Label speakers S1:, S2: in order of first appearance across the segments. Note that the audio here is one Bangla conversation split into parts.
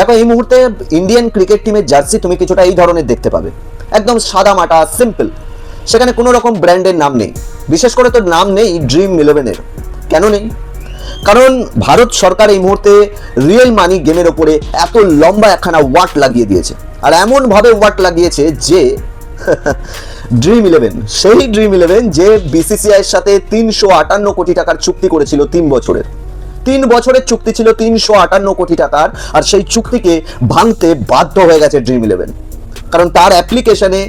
S1: দেখো, এই মুহূর্তে ইন্ডিয়ান ক্রিকেট টিমের জার্সি তুমি কিছুটা এই ধরনের দেখতে পাবে। একদম সাদা মাটা সিম্পল সেখানে কোনো রকম ব্র্যান্ডের নাম নেই। বিশেষ করে তো নাম নেই ড্রিম ইলেভেনের কেন নেই? কারণ ভারত সরকার এই মুহূর্তে রিয়েল মানি গেমের ওপরে এত লম্বা একখানা ওয়াট লাগিয়ে দিয়েছে। আর এমন ভাবে ওয়াট লাগিয়েছে যে ড্রিম ইলেভেন সেই ড্রিম ইলেভেন যে বিসিসিআই এর সাথে তিনশো আটান্ন কোটি টাকার চুক্তি করেছিল তিন বছরের। তিন বছরের চুক্তি ছিল তিনশো আটান্ন কোটি টাকার, আর সেই চুক্তিকে ভাঙতে বাধ্য হয়ে গেছে ড্রিম ইলেভেন কারণ তার অ্যাপ্লিকেশনে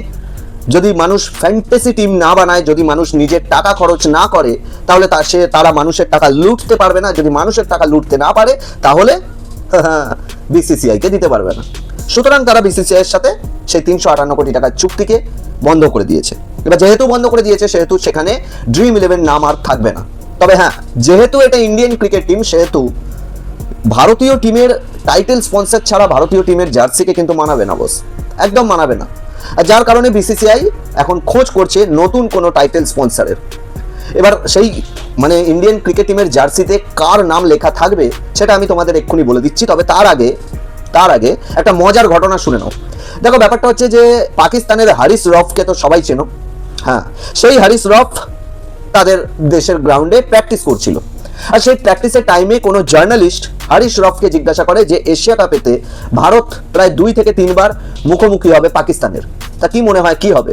S1: যদি মানুষ ফ্যান্টাসি টিম না বানায়, যদি মানুষ নিজের টাকা খরচ না করে, তাহলে তা, সে, তারা মানুষের টাকা লুটতে পারবে না। যদি মানুষের টাকা লুটতে না পারে, তাহলে বিসিসিআই কে দিতে পারবে না। সুতরাং তারা বিসিসিআই এর সাথে সেই তিনশো আটান্ন কোটি টাকার চুক্তিকে বন্ধ করে দিয়েছে। এবার যেহেতু বন্ধ করে দিয়েছে, সেহেতু সেখানে ড্রিম ইলেভেন নাম আর থাকবে না। তবে হ্যাঁ যেহেতু এটা ইন্ডিয়ান ক্রিকেট টিম সেহেতু ভারতীয় টিমের টাইটেল স্পন্সর ছাড়া ভারতীয় টিমের জার্সিকে কিন্তু মানাবে না বস একদম মানাবে না। আর যার কারণে বিসিসিআই এখন খোঁজ করছে নতুন কোনো টাইটেল স্পন্সরের এবার সেই মানে ইন্ডিয়ান ক্রিকেট টিমের জার্সিতে কার নাম লেখা থাকবে, সেটা আমি তোমাদের এক্ষুনি বলে দিচ্ছি। তবে তার আগে তার আগে একটা মজার ঘটনা শুনে নাও। দেখো, ব্যাপারটা হচ্ছে যে, পাকিস্তানের হারিস রফকে তো সবাই চেনো। হ্যাঁ সেই হারিস রফ তাদের দেশের গ্রাউন্ডে প্র্যাকটিস করছিল। আর সেই প্র্যাকটিসের টাইমে কোনো জার্নালিস্ট হারিশ রফকে জিজ্ঞাসা করে যে এশিয়া কাপেতে ভারত প্রায় দুই থেকে তিনবার মুখোমুখি হবে পাকিস্তানের। তা কি মনে হয়, কি হবে?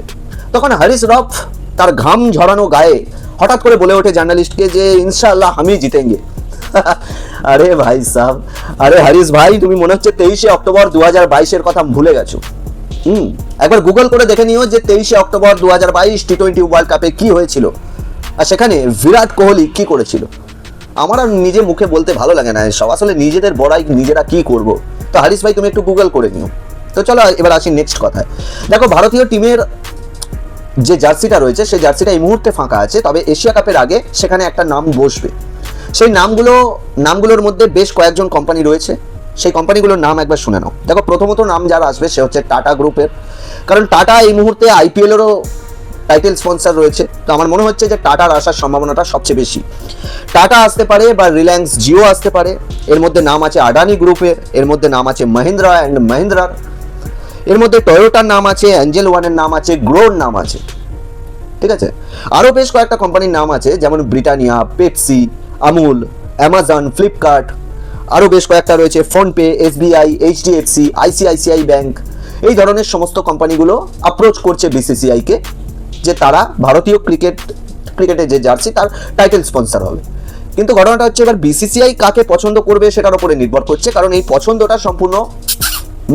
S1: তখন হারিস রফ তার ঘাম ঝরানো গায়ে হঠাৎ করে বলে ওঠে জার্নালিস্টকে যে, ইনশাআল্লাহ আমি জিতেঙ্গে। আরে ভাই সাহ আরে হারিস ভাই, তুমি মনে হচ্ছে তেইশে অক্টোবর দু হাজার বাইশের কথা ভুলে গেছো। হুম, একবার গুগল করে দেখে নিও যে, তেইশে অক্টোবর দু হাজার বাইশ টি টোয়েন্টি ওয়ার্ল্ড কাপে কি হয়েছিল। আর সেখানে বিরাট কোহলি কি করেছিল? আমার আর নিজে মুখে বলতে ভালো লাগে না। সব আসলে নিজেদের বড়াই নিজেরা কি করব? তো হারিস ভাই, তুমি একটু গুগল করে নিও। তো চলো, এবার আসি নেক্সট কথায়। দেখো, ভারতীয় টিমের যে জার্সিটা রয়েছে, সেই জার্সিটা এই মুহূর্তে ফাঁকা আছে। তবে এশিয়া কাপের আগে সেখানে একটা নাম বসবে। সেই নামগুলো, নামগুলোর মধ্যে বেশ কয়েকজন কোম্পানি রয়েছে। সেই কোম্পানিগুলোর নাম একবার শুনে নাও। দেখো, প্রথমত নাম যারা আসবে, সে হচ্ছে টাটা গ্রুপের কারণ টাটা এই মুহূর্তে আইপিএলেরও টাইটেল স্পন্সর রয়েছে। তো আমার মনে হচ্ছে যে টাটার আসার সম্ভাবনাটা সবচেয়ে বেশি। টাটা আসতে পারে বা রিলায়েন্স জিও আসতে পারে। এর মধ্যে নাম আছে আডানি গ্রুপের এর মধ্যে নাম আছে মহিন্দ্রা অ্যান্ড মহিন্দ্রার। এর মধ্যে টয়োটার নাম আছে অ্যাঞ্জেল ওয়ানের নাম আছে গ্রোর নাম আছে। ঠিক আছে? আরও বেশ কয়েকটা কোম্পানির নাম আছে, যেমন Britannia, Pepsi, Amul, Amazon, Flipkart. আরও বেশ কয়েকটা রয়েছে, PhonePe, SBI, HDFC, ICICI bank. এই ধরনের সমস্ত কোম্পানিগুলো অ্যাপ্রোচ করছে বিসিসিআইকে যে তারা ভারতীয় ক্রিকেট ক্রিকেটের যে জার্সি, তার টাইটেল স্পন্সর হবে। কিন্তু ঘটনাটা হচ্ছে এবার বিসিসিআই কাকে পছন্দ করবে সেটার উপরে নির্ভর করছে, কারণ এই পছন্দটা সম্পূর্ণ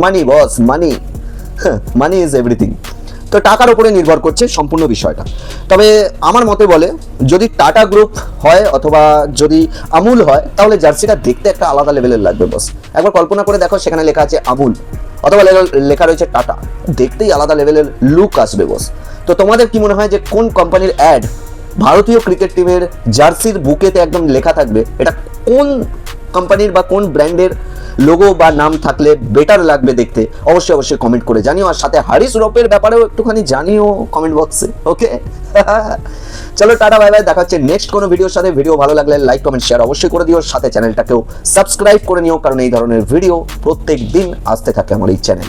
S1: মানি বস মানি মানি ইজ এভরিথিং তো টাকার উপরে নির্ভর করছে সম্পূর্ণ বিষয়টা। তবে আমার মতে বলে, যদি টাটা গ্রুপ হয় অথবা যদি আমুল হয়, তাহলে জার্সিটা দেখতে একটা আলাদা লেভেলের লাগবে বস একবার কল্পনা করে দেখো, সেখানে লেখা আছে আমুল, অথবা লেখা রয়েছে টাটা। দেখতেই আলাদা লেভেলের লুক আসবে বস তো তোমাদের কি মনে হয় যে কোন কোম্পানির অ্যাড ভারতীয় ক্রিকেট টিমের জার্সির বুকেতে একদম লেখা থাকবে? এটা কোন কোম্পানির বা কোন ব্র্যান্ডের লোগো বা নাম থাকলে বেটার লাগবে দেখতে? অবশ্যই অবশ্যই কমেন্ট করে জানিও। আর সাথে হারিস রোপের ব্যাপারেও একটুখানি জানিও কমেন্ট বক্সে ওকে চলো, টাটা বাই বাই দেখা হচ্ছে নেক্সট কোনো ভিডিওর সাথে। ভিডিও ভালো লাগলে লাইক কমেন্ট শেয়ার অবশ্যই করে দিও। সাথে চ্যানেলটাকেও সাবস্ক্রাইব করে নিও, কারণ এই ধরনের ভিডিও প্রত্যেক দিন আসতে থাকে আমার এই চ্যানেল